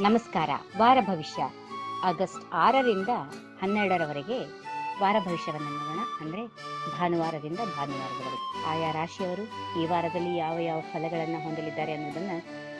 ನಮಸ್ಕಾರ. ವಾರ ಭವಿಷ್ಯ. ಆಗಸ್ಟ್ ಆರರಿಂದ ಹನ್ನೆರಡರವರೆಗೆ ವಾರ ಭವಿಷ್ಯವನ್ನು ನೋಡೋಣ ಅಂದ್ರೆ ಭಾನುವಾರದಿಂದ ಭಾನುವಾರದವರೆಗೆ. ಆಯಾ ರಾಶಿಯವರು ಈ ವಾರದಲ್ಲಿ ಯಾವ ಯಾವ ಫಲಗಳನ್ನು ಹೊಂದಲಿದ್ದಾರೆ ಅನ್ನೋದನ್ನ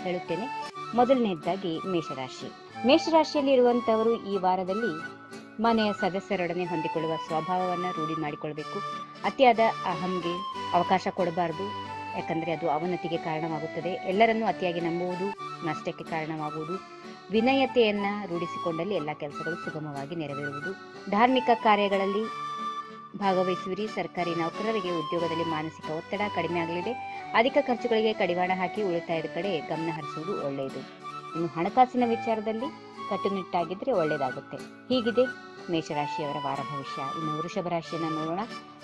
ಹೇಳುತ್ತೇನೆ. ಮೊದಲನೇದಾಗಿ ಮೇಷರಾಶಿ. ಮೇಷರಾಶಿಯಲ್ಲಿ ಇರುವಂತವರು ಈ ವಾರದಲ್ಲಿ ಮನೆಯ ಸದಸ್ಯರೊಡನೆ ಹೊಂದಿಕೊಳ್ಳುವ ಸ್ವಭಾವವನ್ನು ರೂಢಿ ಮಾಡಿಕೊಳ್ಬೇಕು. ಅತಿಯಾದ ಅಹಂಗೆ ಅವಕಾಶ ಕೊಡಬಾರದು. ಯಾಕಂದ್ರೆ ಅದು ಅವನತಿಗೆ ಕಾರಣವಾಗುತ್ತದೆ. ಎಲ್ಲರನ್ನೂ ಅತಿಯಾಗಿ ನಂಬುವುದು ನಷ್ಟಕ್ಕೆ ಕಾರಣವಾಗುವುದು. ವಿನಯತೆಯನ್ನ ರೂಢಿಸಿಕೊಂಡಲ್ಲಿ ಎಲ್ಲ ಕೆಲಸಗಳು ಸುಗಮವಾಗಿ ನೆರವೇರುವುದು. ಧಾರ್ಮಿಕ ಕಾರ್ಯಗಳಲ್ಲಿ ಭಾಗವಹಿಸುವಿರಿ. ಸರ್ಕಾರಿ ನೌಕರರಿಗೆ ಉದ್ಯೋಗದಲ್ಲಿ ಮಾನಸಿಕ ಒತ್ತಡ ಕಡಿಮೆ ಆಗಲಿದೆ. ಅಧಿಕ ಖರ್ಚುಗಳಿಗೆ ಕಡಿವಾಣ ಹಾಕಿ ಉಳಿತಾಯದ ಕಡೆ ಗಮನ ಹರಿಸುವುದು ಒಳ್ಳೆಯದು. ಇನ್ನು ಹಣಕಾಸಿನ ವಿಚಾರದಲ್ಲಿ ಕಟ್ಟುನಿಟ್ಟಾಗಿದ್ದರೆ ಒಳ್ಳೆಯದಾಗುತ್ತೆ. ಹೀಗಿದೆ ಮೇಷರಾಶಿಯವರ ವಾರ ಭವಿಷ್ಯ. ಇನ್ನು ವೃಷಭ ರಾಶಿಯನ್ನ ನೋಡೋಣ.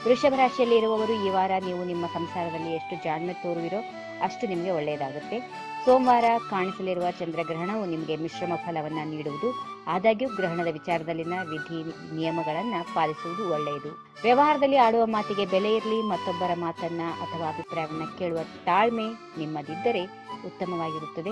ವೃಷಭ ರಾಶಿಯಲ್ಲಿ ಇರುವವರು ಈ ವಾರ ನೀವು ನಿಮ್ಮ ಸಂಸಾರದಲ್ಲಿ ಎಷ್ಟು ಜಾಣ್ಮೆ ತೋರುವಿರೋ ಅಷ್ಟು ನಿಮಗೆ ಒಳ್ಳೆಯದಾಗುತ್ತೆ. ಸೋಮವಾರ ಕಾಣಿಸಲಿರುವ ಚಂದ್ರಗ್ರಹಣವು ನಿಮಗೆ ಮಿಶ್ರಮ ಫಲವನ್ನ ನೀಡುವುದು. ಆದಾಗ್ಯೂ ಗ್ರಹಣದ ವಿಚಾರದಲ್ಲಿನ ವಿಧಿ ನಿಯಮಗಳನ್ನು ಪಾಲಿಸುವುದು ಒಳ್ಳೆಯದು. ವ್ಯವಹಾರದಲ್ಲಿ ಆಡುವ ಮಾತಿಗೆ ಬೆಲೆ ಇರಲಿ, ಮತ್ತೊಬ್ಬರ ಮಾತನ್ನ ಅಥವಾ ಅಭಿಪ್ರಾಯವನ್ನ ಕೇಳುವ ತಾಳ್ಮೆ ನಿಮ್ಮದಿದ್ದರೆ ಉತ್ತಮವಾಗಿರುತ್ತದೆ.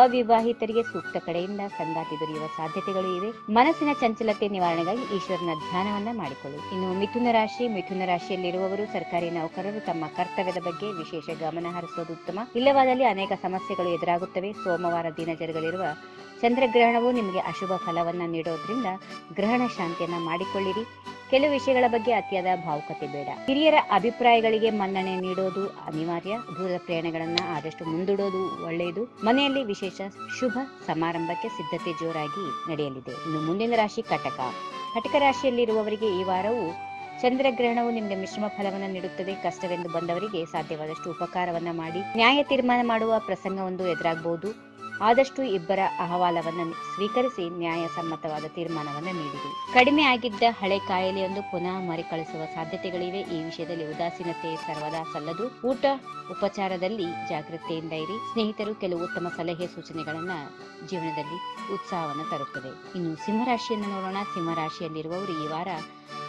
ಅವಿವಾಹಿತರಿಗೆ ಸೂಕ್ತ ಕಡೆಯಿಂದ ಸಂಗಾತಿ ದೊರೆಯುವ ಸಾಧ್ಯತೆಗಳು ಇವೆ. ಮನಸ್ಸಿನ ಚಂಚಲತೆ ನಿವಾರಣೆಗಾಗಿ ಈಶ್ವರನ ಧ್ಯಾನವನ್ನ ಮಾಡಿಕೊಳ್ಳಿ. ಇನ್ನು ಮಿಥುನ ರಾಶಿ, ಮಿಥುನ ರಾಶಿಯಲ್ಲಿರುವವರು ಸರ್ಕಾರಿ ನೌಕರರು ತಮ್ಮ ಕರ್ತವ್ಯದ ಬಗ್ಗೆ ವಿಶೇಷ ಗಮನ ಹರಿಸುವುದು ಉತ್ತಮ. ಇಲ್ಲವಾದಲ್ಲಿ ಅನೇಕ ಸಮಸ್ಯೆಗಳು ಎದುರಾಗುತ್ತವೆ. ಸೋಮವಾರ ದಿನ ಜರುಗಲಿರುವ ಚಂದ್ರಗ್ರಹಣವು ನಿಮಗೆ ಅಶುಭ ಫಲವನ್ನ ನೀಡೋದ್ರಿಂದ ಗ್ರಹಣ ಶಾಂತಿಯನ್ನ ಮಾಡಿಕೊಳ್ಳಿರಿ. ಕೆಲವು ವಿಷಯಗಳ ಬಗ್ಗೆ ಅತಿಯಾದ ಭಾವುಕತೆ ಬೇಡ. ಹಿರಿಯರ ಅಭಿಪ್ರಾಯಗಳಿಗೆ ಮನ್ನಣೆ ನೀಡೋದು ಅನಿವಾರ್ಯ. ದೂರದ ಪ್ರಯಾಣಗಳನ್ನ ಆದಷ್ಟು ಮುಂದೂಡೋದು ಒಳ್ಳೆಯದು. ಮನೆಯಲ್ಲಿ ವಿಶೇಷ ಶುಭ ಸಮಾರಂಭಕ್ಕೆ ಸಿದ್ಧತೆ ಜೋರಾಗಿ ನಡೆಯಲಿದೆ. ಇನ್ನು ಮುಂದಿನ ರಾಶಿ ಕಟಕ. ಕಟಕ ರಾಶಿಯಲ್ಲಿರುವವರಿಗೆ ಈ ವಾರವು ಚಂದ್ರಗ್ರಹಣವು ನಿಮಗೆ ಮಿಶ್ರಮ ಫಲವನ್ನು ನೀಡುತ್ತದೆ. ಕಷ್ಟವೆಂದು ಬಂದವರಿಗೆ ಸಾಧ್ಯವಾದಷ್ಟು ಉಪಕಾರವನ್ನ ಮಾಡಿ. ನ್ಯಾಯ ತೀರ್ಮಾನ ಮಾಡುವ ಪ್ರಸಂಗವೊಂದು ಎದುರಾಗಬಹುದು ಆದಷ್ಟು ಇಬ್ಬರ ಅಹವಾಲವನ್ನು ಸ್ವೀಕರಿಸಿ ನ್ಯಾಯಸಮ್ಮತವಾದ ತೀರ್ಮಾನವನ್ನು ನೀಡಿದೆ ಕಡಿಮೆ ಆಗಿದ್ದ ಹಳೆ ಕಾಯಿಲೆಯೊಂದು ಪುನಃ ಮರುಕಳಿಸುವ ಸಾಧ್ಯತೆಗಳಿವೆ. ಈ ವಿಷಯದಲ್ಲಿ ಉದಾಸೀನತೆ ಸರ್ವದಾ ಸಲ್ಲದು. ಊಟ ಉಪಚಾರದಲ್ಲಿ ಜಾಗೃತೆಯಿಂದ ಇರಿ. ಸ್ನೇಹಿತರು, ಕೆಲವು ಉತ್ತಮ ಸಲಹೆ ಸೂಚನೆಗಳನ್ನ ಜೀವನದಲ್ಲಿ ಉತ್ಸಾಹವನ್ನು ತರುತ್ತದೆ. ಇನ್ನು ಸಿಂಹರಾಶಿಯನ್ನು ನೋಡೋಣ. ಸಿಂಹರಾಶಿಯಲ್ಲಿರುವವರು ಈ ವಾರ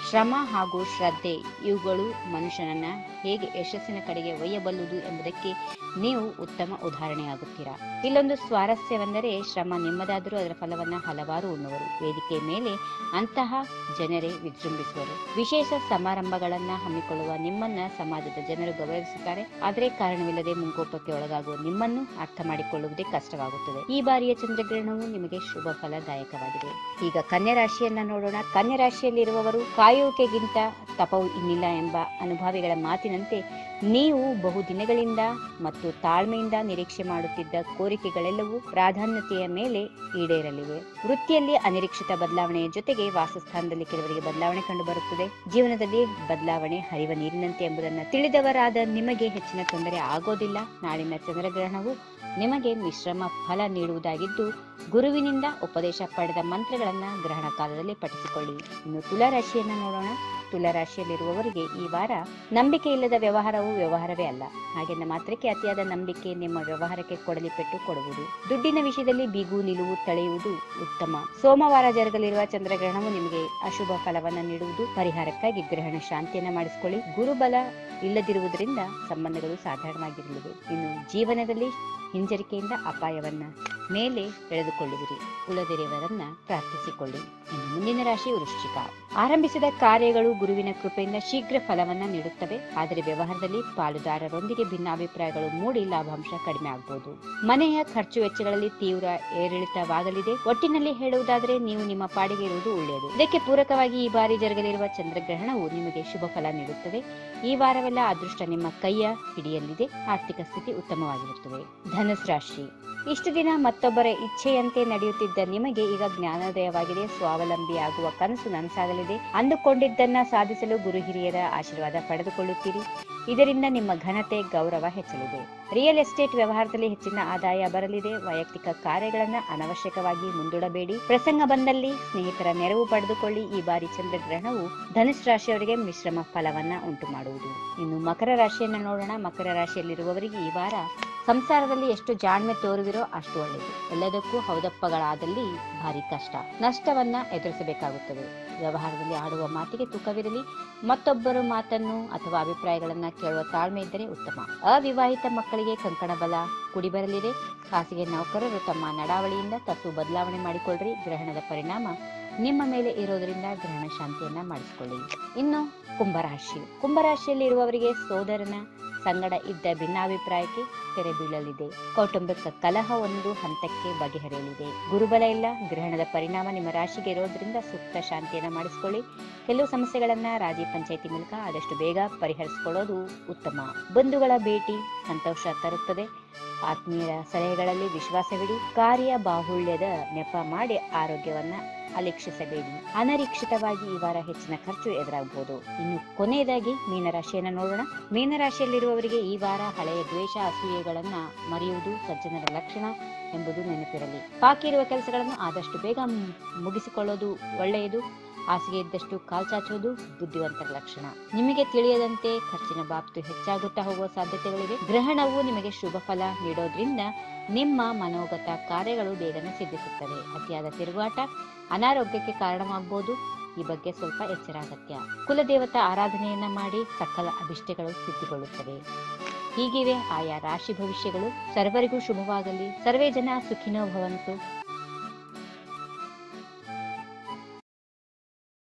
ಶ್ರಮ ಹಾಗೂ ಶ್ರದ್ಧೆ, ಇವುಗಳು ಮನುಷ್ಯನನ್ನ ಹೇಗೆ ಯಶಸ್ಸಿನ ಕಡೆಗೆ ಒಯ್ಯಬಲ್ಲುದು ಎಂಬುದಕ್ಕೆ ನೀವು ಉತ್ತಮ ಉದಾಹರಣೆಯಾಗುತ್ತೀರಾ. ಇಲ್ಲೊಂದು ಸ್ವಾರಸ್ಯವೆಂದರೆ ಶ್ರಮ ನಿಮ್ಮದಾದರೂ ಅದರ ಫಲವನ್ನ ಹಲವಾರು ಉಣ್ಣುವರು. ವೇದಿಕೆ ಮೇಲೆ ಅಂತಹ ಜನರೇ ವಿಜೃಂಭಿಸುವರು. ವಿಶೇಷ ಸಮಾರಂಭಗಳನ್ನ ಹಮ್ಮಿಕೊಳ್ಳುವ ನಿಮ್ಮನ್ನ ಸಮಾಜದ ಜನರು ಗೌರವಿಸುತ್ತಾರೆ. ಆದರೆ ಕಾರಣವಿಲ್ಲದೆ ಮುಂಗೋಪಕ್ಕೆ ಒಳಗಾಗುವ ನಿಮ್ಮನ್ನು ಅರ್ಥ ಮಾಡಿಕೊಳ್ಳುವುದೇ ಕಷ್ಟವಾಗುತ್ತದೆ. ಈ ಬಾರಿಯ ಚಂದ್ರಗ್ರಹಣವು ನಿಮಗೆ ಶುಭ ಫಲದಾಯಕವಾಗಿದೆ. ಈಗ ಕನ್ಯಾ ರಾಶಿಯನ್ನ ನೋಡೋಣ. ಕನ್ಯಾ ರಾಶಿಯಲ್ಲಿರುವವರು ಕಾಯುವಿಕೆಗಿಂತ ತಪವು ಇನ್ನಿಲ್ಲ ಎಂಬ ಅನುಭವಿಗಳ ಮಾತಿನಂತೆ ನೀವು ಬಹುದಿನಗಳಿಂದ ಮತ್ತು ತಾಳ್ಮೆಯಿಂದ ನಿರೀಕ್ಷೆ ಮಾಡುತ್ತಿದ್ದ ಕೋರಿಕೆಗಳೆಲ್ಲವೂ ಪ್ರಾಧಾನ್ಯತೆಯ ಮೇಲೆ ಈಡೇರಲಿವೆ. ವೃತ್ತಿಯಲ್ಲಿ ಅನಿರೀಕ್ಷಿತ ಬದಲಾವಣೆಯ ಜೊತೆಗೆ ವಾಸಸ್ಥಾನದಲ್ಲಿ ಕೆಲವರಿಗೆ ಬದಲಾವಣೆ ಕಂಡುಬರುತ್ತದೆ. ಜೀವನದಲ್ಲಿ ಬದಲಾವಣೆ ಹರಿವ ನೀರಿನಂತೆ ಎಂಬುದನ್ನು ತಿಳಿದವರಾದ ನಿಮಗೆ ಹೆಚ್ಚಿನ ತೊಂದರೆ ಆಗೋದಿಲ್ಲ. ನಾಳಿನ ಚಂದ್ರಗ್ರಹಣವು ನಿಮಗೆ ಮಿಶ್ರಮ ಫಲ ನೀಡುವುದಾಗಿದ್ದು, ಗುರುವಿನಿಂದ ಉಪದೇಶ ಪಡೆದ ಮಂತ್ರಗಳನ್ನು ಗ್ರಹಣ ಕಾಲದಲ್ಲಿ ಪಠಿಸಿಕೊಳ್ಳಿ. ಇನ್ನು ತುಲಾರಾಶಿಯನ್ನ ನೋಡೋಣ. ತುಲಾರಾಶಿಯಲ್ಲಿರುವವರಿಗೆ ಈ ವಾರ ನಂಬಿಕೆ ಇಲ್ಲದ ವ್ಯವಹಾರವು ವ್ಯವಹಾರವೇ ಅಲ್ಲ. ಹಾಗೆಂದ ಮಾತ್ರಕ್ಕೆ ಅತಿಯಾದ ನಂಬಿಕೆ ನಿಮ್ಮ ವ್ಯವಹಾರಕ್ಕೆ ಕೊಡಲಿ ಪೆಟ್ಟು ಕೊಡುವುದು. ದುಡ್ಡಿನ ವಿಷಯದಲ್ಲಿ ಬಿಗು, ನಿಲುವು ತಳೆಯುವುದು ಉತ್ತಮ. ಸೋಮವಾರ ಜರುಗಲಿರುವ ಚಂದ್ರಗ್ರಹಣವು ನಿಮಗೆ ಅಶುಭ ಫಲವನ್ನ ನೀಡುವುದು. ಪರಿಹಾರಕ್ಕಾಗಿ ಗ್ರಹಣ ಶಾಂತಿಯನ್ನ ಮಾಡಿಸಿಕೊಳ್ಳಿ. ಗುರುಬಲ ಇಲ್ಲದಿರುವುದರಿಂದ ಸಂಬಂಧಗಳು ಸಾಧಾರಣವಾಗಿರಲಿವೆ. ಇನ್ನು ಜೀವನದಲ್ಲಿ ಹಿಂಜರಿಕೆಯಿಂದ ಅಪಾಯವನ್ನ ಮೇಲೆ ಎಳೆದುಕೊಳ್ಳುವಿರಿ. ಕುಲದೆರೆಯವರನ್ನ ಪ್ರಾರ್ಥಿಸಿಕೊಳ್ಳಿ. ಇನ್ನು ಮುಂದಿನ ರಾಶಿ ವೃಶ್ಚಿಕ. ಆರಂಭಿಸಿದ ಕಾರ್ಯಗಳು ಗುರುವಿನ ಕೃಪೆಯಿಂದ ಶೀಘ್ರ ಫಲವನ್ನ ನೀಡುತ್ತವೆ. ಆದರೆ ವ್ಯವಹಾರದಲ್ಲಿ ಪಾಲುದಾರರೊಂದಿಗೆ ಭಿನ್ನಾಭಿಪ್ರಾಯಗಳು ಮೂಡಿ ಲಾಭಾಂಶ ಕಡಿಮೆ ಆಗಬಹುದು ಮನೆಯ ಖರ್ಚು ವೆಚ್ಚಗಳಲ್ಲಿ ತೀವ್ರ ಏರಿಳಿತವಾಗಲಿದೆ. ಒಟ್ಟಿನಲ್ಲಿ ಹೇಳುವುದಾದರೆ ನೀವು ನಿಮ್ಮ ಪಾಡಿಗೆ ಇರುವುದು ಒಳ್ಳೆಯದು. ಇದಕ್ಕೆ ಪೂರಕವಾಗಿ ಈ ಬಾರಿ ಜರುಗಲಿರುವ ಚಂದ್ರಗ್ರಹಣವು ನಿಮಗೆ ಶುಭ ಫಲ ನೀಡುತ್ತದೆ. ಈ ವಾರವೆಲ್ಲ ಅದೃಷ್ಟ ನಿಮ್ಮ ಕೈಯ ಹಿಡಿಯಲ್ಲಿದೆ. ಆರ್ಥಿಕ ಸ್ಥಿತಿ ಉತ್ತಮವಾಗಿರುತ್ತದೆ. ಧನುಸ್ ರಾಶಿ. ಇಷ್ಟು ದಿನ ಮತ್ತೊಬ್ಬರ ಇಚ್ಛೆಯಂತೆ ನಡೆಯುತ್ತಿದ್ದ ನಿಮಗೆ ಈಗ ಜ್ಞಾನೋದಯವಾಗಿದೆ. ಸ್ವಾವಲಂಬಿಯಾಗುವ ಕನಸು ಅಂದುಕೊಂಡಿದ್ದನ್ನ ಸಾಧಿಸಲು ಗುರು ಹಿರಿಯರ ಆಶೀರ್ವಾದ ಪಡೆದುಕೊಳ್ಳುತ್ತೀರಿ. ಇದರಿಂದ ನಿಮ್ಮ ಘನತೆ, ಗೌರವ ಹೆಚ್ಚಲಿದೆ. ರಿಯಲ್ ಎಸ್ಟೇಟ್ ವ್ಯವಹಾರದಲ್ಲಿ ಹೆಚ್ಚಿನ ಆದಾಯ ಬರಲಿದೆ. ವೈಯಕ್ತಿಕ ಕಾರ್ಯಗಳನ್ನ ಅನವಶ್ಯಕವಾಗಿ ಮುಂದೂಡಬೇಡಿ. ಪ್ರಸಂಗ ಬಂದಲ್ಲಿ ಸ್ನೇಹಿತರ ನೆರವು ಪಡೆದುಕೊಳ್ಳಿ. ಈ ಬಾರಿ ಚಂದ್ರಗ್ರಹಣವು ಧನುಷ್ ರಾಶಿಯವರಿಗೆ ಮಿಶ್ರಮ ಫಲವನ್ನ ಉಂಟು ಮಾಡುವುದು. ಇನ್ನು ಮಕರ ರಾಶಿಯನ್ನ ನೋಡೋಣ. ಮಕರ ರಾಶಿಯಲ್ಲಿರುವವರಿಗೆ ಈ ವಾರ ಸಂಸಾರದಲ್ಲಿ ಎಷ್ಟು ಜಾಣ್ಮೆ ತೋರುವಿರೋ ಅಷ್ಟು ಒಳ್ಳೆಯದು. ಎಲ್ಲದಕ್ಕೂ ಹೌದಪ್ಪಗಳಾದಲ್ಲಿ ಭಾರಿ ಕಷ್ಟ. ನಷ್ಟವನ್ನ ಎದುರಿಸಬೇಕಾಗುತ್ತದೆ. ವ್ಯವಹಾರದಲ್ಲಿ ಆಡುವ ಮಾತಿಗೆ ತೂಕವಿರಲಿ. ಮತ್ತೊಬ್ಬರ ಮಾತನ್ನು ಅಥವಾ ಅಭಿಪ್ರಾಯಗಳನ್ನ ಕೇಳುವ ತಾಳ್ಮೆ ಇದ್ದರೆ ಉತ್ತಮ. ಅವಿವಾಹಿತ ಮಕ್ಕಳಿಗೆ ಕಂಕಣ ಬಲ ಕುಡಿ ಬರಲಿದೆ ಖಾಸಗಿ ನೌಕರರು ತಮ್ಮ ನಡಾವಳಿಯಿಂದ ತಪ್ಪು ಬದಲಾವಣೆ ಮಾಡಿಕೊಳ್ಳ್ರಿ ಗ್ರಹಣದ ಪರಿಣಾಮ ನಿಮ್ಮ ಮೇಲೆ ಇರೋದರಿಂದ ಗ್ರಹಣ ಶಾಂತಿಯನ್ನ ಮಾಡಿಸಿಕೊಳ್ಳಿ. ಇನ್ನು ಕುಂಭರಾಶಿ. ಕುಂಭರಾಶಿಯಲ್ಲಿ ಇರುವವರಿಗೆ ಸೋದರನ ಸಂಗಡ ಇದ್ದ ಭಿನ್ನಾಭಿಪ್ರಾಯಕ್ಕೆ ತೆರೆ ಬೀಳಲಿದೆ. ಕೌಟುಂಬಿಕ ಕಲಹ ಒಂದು ಹಂತಕ್ಕೆ ಬಗೆಹರಿಯಲಿದೆ. ಗುರುಬಲ ಇಲ್ಲ. ಗ್ರಹಣದ ಪರಿಣಾಮ ನಿಮ್ಮ ರಾಶಿಗೆ ಇರೋದ್ರಿಂದ ಸೂಕ್ತ ಶಾಂತಿಯನ್ನ ಮಾಡಿಸಿಕೊಳ್ಳಿ. ಕೆಲವು ಸಮಸ್ಯೆಗಳನ್ನ ರಾಜಿ ಪಂಚಾಯಿತಿ ಮೂಲಕ ಆದಷ್ಟು ಬೇಗ ಪರಿಹರಿಸಿಕೊಳ್ಳೋದು ಉತ್ತಮ. ಬಂಧುಗಳ ಭೇಟಿ ಸಂತೋಷ ತರುತ್ತದೆ. ಆತ್ಮೀಯರ ಸಲಹೆಗಳಲ್ಲಿ ವಿಶ್ವಾಸವಿಡಿ, ಕಾರ್ಯ ಬಾಹುಳ್ಯದ ನೆಪ ಮಾಡಿ ಆರೋಗ್ಯವನ್ನ ಅಲಕ್ಷಿಸಬೇಡಿ. ಅನಿರೀಕ್ಷಿತವಾಗಿ ಈ ವಾರ ಹೆಚ್ಚಿನ ಖರ್ಚು ಎದುರಾಗಬಹುದು ಇನ್ನು ಕೊನೆಯದಾಗಿ ಮೀನರಾಶಿಯನ್ನು ನೋಡೋಣ. ಮೀನರಾಶಿಯಲ್ಲಿರುವವರಿಗೆ ಈ ವಾರ ಹಳೆಯ ದ್ವೇಷ, ಅಸೂಯೆಗಳನ್ನ ಮರೆಯುವುದು ಸಜ್ಜನರ ಲಕ್ಷಣ ಎಂಬುದು ನೆನಪಿರಲಿ. ಬಾಕಿ ಇರುವ ಕೆಲಸಗಳನ್ನು ಆದಷ್ಟು ಬೇಗ ಮುಗಿಸಿಕೊಳ್ಳೋದು ಒಳ್ಳೆಯದು. ಹಾಸಿಗೆ ಇದ್ದಷ್ಟು ಕಾಲ್ಚಾಚುವುದು ಬುದ್ಧಿವಂತರ ಲಕ್ಷಣ. ನಿಮಗೆ ತಿಳಿಯದಂತೆ ಖರ್ಚಿನ ಬಾಬ್ತು ಹೆಚ್ಚಾಗುತ್ತಾ ಹೋಗುವ ಸಾಧ್ಯತೆಗಳಿವೆ. ಗ್ರಹಣವು ನಿಮಗೆ ಶುಭ ಫಲ ನೀಡೋದ್ರಿಂದ ನಿಮ್ಮ ಮನೋಗತ ಕಾರ್ಯಗಳು ಬೇಗನೆ ಸಿದ್ಧಿಸುತ್ತವೆ. ಅತಿಯಾದ ತಿರುಗಾಟ ಅನಾರೋಗ್ಯಕ್ಕೆ ಕಾರಣವಾಗಬಹುದು ಈ ಬಗ್ಗೆ ಸ್ವಲ್ಪ ಎಚ್ಚರ ಅಗತ್ಯ ಕುಲದೇವತಾ ಆರಾಧನೆಯನ್ನ ಮಾಡಿ ಸಕಲ ಅಭಿಷ್ಟೆಗಳು ಸಿದ್ಧಿಗೊಳ್ಳುತ್ತವೆ. ಹೀಗಿವೆ ಆಯಾ ರಾಶಿ ಭವಿಷ್ಯಗಳು. ಸರ್ವರಿಗೂ ಶುಭವಾಗಲಿ. ಸರ್ವೇ ಜನ ಸುಖಿನೋ ಭವಂತು.